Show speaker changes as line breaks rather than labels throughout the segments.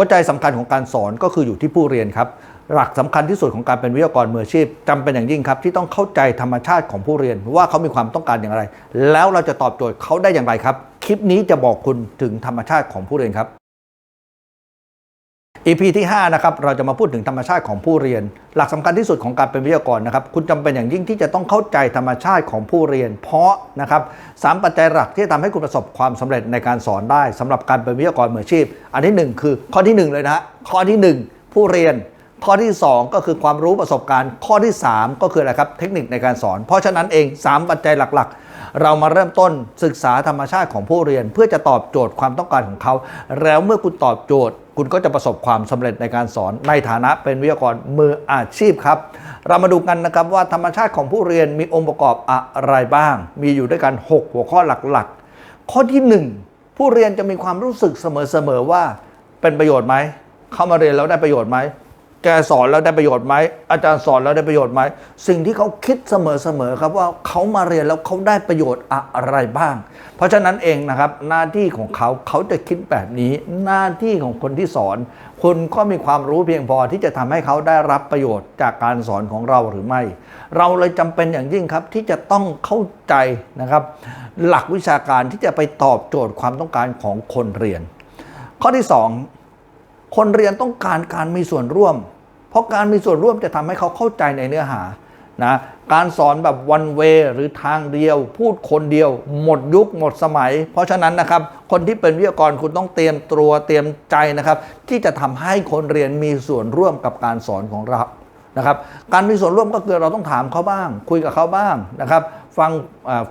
หัวใจสำคัญของการสอนก็คืออยู่ที่ผู้เรียนครับ หลักสำคัญที่สุดของการเป็นวิทยากรมืออาชีพจำเป็นอย่างยิ่งครับ ที่ต้องเข้าใจธรรมชาติของผู้เรียนว่าเขามีความต้องการอย่างไร แล้วเราจะตอบโจทย์เขาได้อย่างไรครับ คลิปนี้จะบอกคุณถึงธรรมชาติของผู้เรียนครับ EP ที่5นะครับเราจะมาพูดถึงธรรมชาติของผู้เรียน หลักสำคัญที่สุดของการเป็นวิทยากรนะครับคุณจำเป็นอย่างยิ่งที่จะต้องเข้าใจธรรมชาติของผู้เรียน เพราะนะครับสามปัจจัยหลักที่จะทำให้คุณประสบความสำเร็จในการสอนได้สำหรับการเป็นวิทยากรมืออาชีพ อันที่หนึ่งคือข้อที่หนึ่งเลยนะข้อที่หนึ่งผู้เรียน ข้อที่ 2 ก็คือความรู้ประสบการณ์ ข้อที่ 3 ก็คืออะไรครับเทคนิคในการสอน เพราะฉะนั้นเอง 3 ปัจจัยหลักๆเรามาเริ่มต้นศึกษาธรรมชาติของผู้เรียน เพื่อจะตอบโจทย์ความต้องการของเขา แล้วเมื่อคุณตอบโจทย์ คุณก็จะประสบความสำเร็จในการสอนในฐานะเป็นวิทยากรมืออาชีพครับ เรามาดูกันนะครับว่าธรรมชาติของผู้เรียนมีองค์ประกอบอะไรบ้าง มีอยู่ด้วยกัน 6 หัวข้อหลักๆ ข้อที่ 1 ผู้เรียนจะมีความรู้สึกเสมอๆว่า เป็นประโยชน์ไหมเข้ามาเรียนแล้วได้ประโยชน์ไหม แกสอนแล้วได้ประโยชน์ไหมอาจารย์สอนแล้วได้ประโยชน์ไหมสิ่งที่เขาคิดเสมอๆครับว่าเขามาเรียนแล้วเขาได้ประโยชน์อะไรบ้าง เพราะฉะนั้นเองนะครับหน้าที่ของเขาเขาจะคิดแบบนี้หน้าที่ของคนที่สอนคุณก็มีความรู้เพียงพอที่จะทำให้เขาได้รับประโยชน์จากการสอนของเราหรือไม่ เราเลยจำเป็นอย่างยิ่งครับที่จะต้องเข้าใจนะครับ หลักวิชาการที่จะไปตอบโจทย์ความต้องการของคนเรียน ข้อที่สอง คนเรียนต้องการการมีส่วนร่วม เพราะการมีส่วนร่วมจะทำให้เขาเข้าใจในเนื้อหานะการสอนแบบวันเวหรือทางเดียว พูดคนเดียว หมดยุคหมดสมัย เพราะฉะนั้นนะครับ คนที่เป็นวิทยากรคุณต้องเตรียมตัวเตรียมใจนะครับ ที่จะทำให้คนเรียนมีส่วนร่วมกับการสอนของเรานะครับ การมีส่วนร่วมก็คือเราต้องถามเขาบ้าง คุยกับเขาบ้างนะครับ ฟัง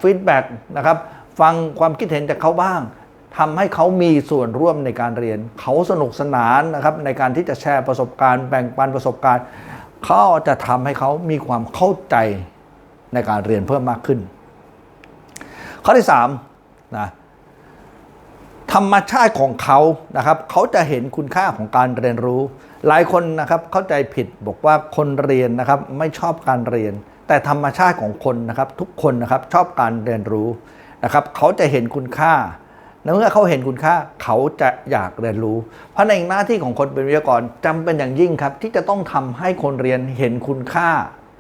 ฟีดแบ็กนะครับ ฟังความคิดเห็นจากเขาบ้าง ทำให้เขามีส่วนร่วมในการเรียน เขาสนุกสนานนะครับในการที่จะแชร์ประสบการณ์แบ่งปันประสบการณ์ เขาจะทำให้เขามีความเข้าใจในการเรียนเพิ่มมากขึ้น ข้อที่3นะธรรมชาติของเขานะครับ เขาจะเห็นคุณค่าของการเรียนรู้ หลายคนนะครับเข้าใจผิดบอกว่าคนเรียนนะครับไม่ชอบการเรียน แต่ธรรมชาติของคนนะครับทุกคนนะครับชอบการเรียนรู้นะครับ เขาจะเห็นคุณค่า เมื่อเขาเห็นคุณค่าเขาจะอยากเรียนรู้ เพราะในหน้าที่ของคนเป็นวิทยากรจำเป็นอย่างยิ่งครับ ที่จะต้องทำให้คนเรียนเห็นคุณค่า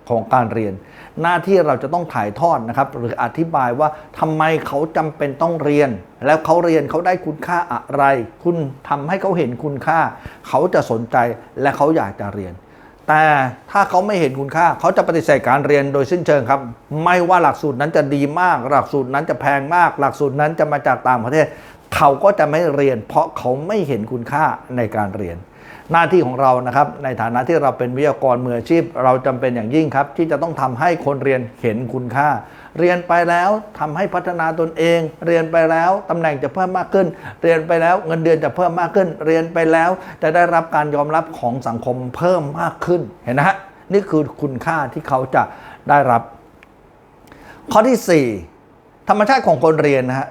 ของการเรียน หน้าที่เราจะต้องถ่ายทอดนะครับ หรืออธิบายว่าทำไมเขาจำเป็นต้องเรียน แล้วเขาเรียนเขาได้คุณค่าอะไร คุณทำให้เขาเห็นคุณค่า เขาจะสนใจและเขาอยากจะเรียน แต่ถ้าเขาไม่เห็นคุณค่า เขาจะปฏิเสธการเรียนโดยสิ้นเชิงครับ ไม่ว่าหลักสูตรนั้นจะดีมาก หลักสูตรนั้นจะแพงมาก หลักสูตรนั้นจะมาจากต่างประเทศ เขาก็จะไม่เรียน เพราะเขาไม่เห็นคุณค่าในการเรียน หน้าที่ของเรานะครับ ในฐานะที่เราเป็นวิทยากรมืออาชีพ เราจำเป็นอย่างยิ่งครับ ที่จะต้องทำให้คนเรียนเห็นคุณค่า เรียนไปแล้วทำให้พัฒนาตนเอง เรียนไปแล้วตำแหน่งจะเพิ่มมากขึ้น เรียนไปแล้วเงินเดือนจะเพิ่มมากขึ้น เรียนไปแล้วจะได้รับการยอมรับของสังคมเพิ่มมากขึ้นเห็นนะฮะนี่คือคุณค่าที่เขาจะได้รับ ข้อที่ 4 ธรรมชาติของคนเรียนนะฮะ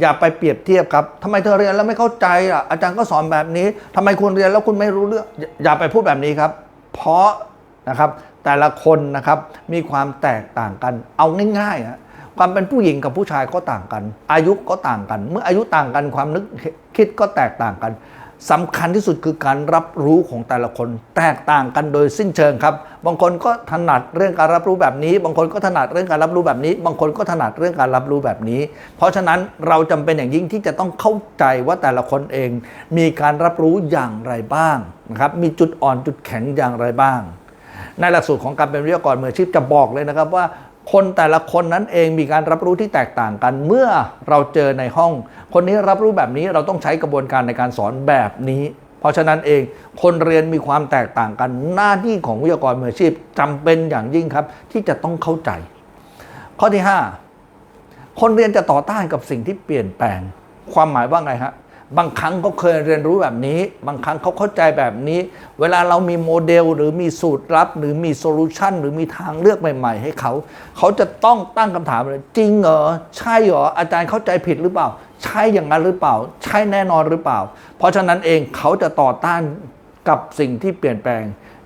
อย่าไปเปรียบเทียบครับทำไมเธอเรียนแล้วไม่เข้าใจอะอาจารย์ก็สอนแบบนี้ทำไมคุณเรียนแล้วคุณไม่รู้เรื่องอย่าอย่าไปพูดแบบนี้ครับ เพราะนะครับแต่ละคนนะครับมีความแตกต่างกัน เอาง่ายๆนะความเป็นผู้หญิงกับผู้ชายก็ต่างกัน อายุก็ต่างกัน เมื่ออายุต่างกันความนึกคิดก็แตกต่างกัน สำคัญที่สุดคือการรับรู้ของแต่ละคน แตกต่างกันโดยสิ้นเชิงครับ บางคนก็ถนัดเรื่องการรับรู้แบบนี้ บางคนก็ถนัดเรื่องการรับรู้แบบนี้ บางคนก็ถนัดเรื่องการรับรู้แบบนี้ เพราะฉะนั้นเราจำเป็นอย่างยิ่งที่จะต้องเข้าใจว่าแต่ละคนเอง มีการรับรู้อย่างไรบ้างนะครับมีจุดอ่อนจุดแข็งอย่างไรบ้าง ในหลักสูตรของการเป็นวิทยากรมืออาชีพจะบอกเลยนะครับว่า คนแต่ละคนนั้นเองมีการรับรู้ที่แตกต่างกัน เมื่อเราเจอในห้อง คนนี้รับรู้แบบนี้เราต้องใช้กระบวนการในการสอนแบบนี้ เพราะฉะนั้นเองคนเรียนมีความแตกต่างกันหน้าที่ของวิทยากรมืออาชีพจำเป็นอย่างยิ่งครับ ที่จะต้องเข้าใจ ข้อที่ 5 คนเรียนจะต่อต้านกับสิ่งที่เปลี่ยนแปลง ความหมายว่าไงฮะ บางครั้งเขาเคยเรียนรู้แบบนี้ บางครั้งเขาเข้าใจแบบนี้ เวลาเรามีโมเดลหรือมีสูตรลับ หรือมีโซลูชันหรือมีทางเลือกใหม่ ๆ ให้เขา เขาจะต้องตั้งคำถามเลยจริงเหรอใช่เหรออาจารย์เข้าใจผิดหรือเปล่า ใช่อย่างนั้นหรือเปล่า ใช่แน่นอนหรือเปล่า เพราะฉะนั้นเองเขาจะต่อต้านกับสิ่งที่เปลี่ยนแปลง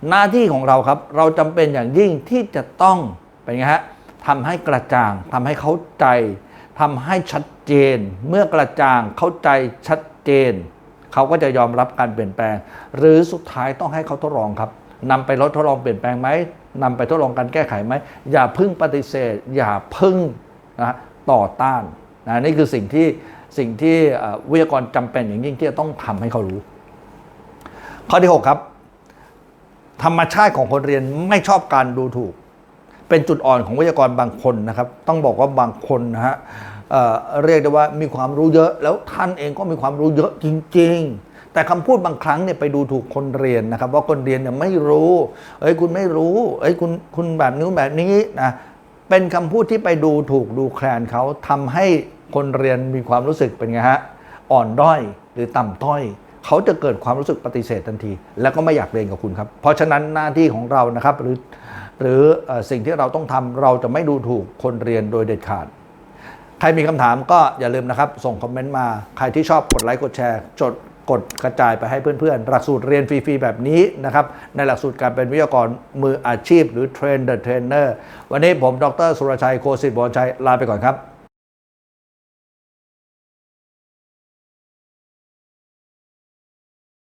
หน้าที่ของเราครับ เราจำเป็นอย่างยิ่งที่จะต้องเป็นไงฮะทำให้กระจ่างทำให้เข้าใจทำให้ชัดเจน เมื่อกระจ่างเข้าใจชัด เจน เขาก็จะยอมรับการเปลี่ยนแปลง หรือสุดท้ายต้องให้เขาทดลองครับนำไปลดทดลองเปลี่ยนแปลงไหมนำไปทดลองการแก้ไขไหมอย่าพึ่งปฏิเสธ อย่าพึ่งนะต่อต้านนะนี่คือสิ่งที่สิ่งที่วิทยากรจำเป็นอย่างยิ่งที่จะต้องทำให้เขารู้ ข้อที่ 6 ครับ ธรรมชาติของคนเรียนไม่ชอบการดูถูก เป็นจุดอ่อนของวิทยากรบางคนนะครับ ต้องบอกว่าบางคนนะฮะ เเรียกได้ว่ามีความรู้เยอะ แล้วท่านเองก็มีความรู้เยอะจริง ๆแต่คำพูดบางครั้งเนี่ยไปดูถูกคนเรียนนะครับ ว่าคนเรียนเนี่ยไม่รู้ เอ้ยคุณไม่รู้ เอ้ยคุณคุณแบบนี้แบบนี้นะเป็นคำพูดที่ไปดูถูกดูแคลนเขาทำให้คนเรียนมีความรู้สึกเป็นไงฮะอ่อนด้อยหรือต่ำต้อย เขาจะเกิดความรู้สึกปฏิเสธทันที แล้วก็ไม่อยากเรียนกับคุณครับ เพราะฉะนั้นหน้าที่ของเรานะครับหรือหรือสิ่งที่เราต้องทำเราจะไม่ดูถูกคนเรียนโดยเด็ดขาด รมีคำถามก็อย่าลืมนะครับ ส่งคอมเมนต์มา ใครที่ชอบกดไลค์กดแชร์ จดกดกระจายไปให้เพื่อนๆ หลักสูตรเรียนฟรีๆ แบบนี้นะครับ ในหลักสูตรการเป็นวิทยากรมืออาชีพ หรือเทรนเดอร์เทรนเนอร์วันนี้ผมดรสุรชัยโคสิตบอลชัยลาไปก่อนครับ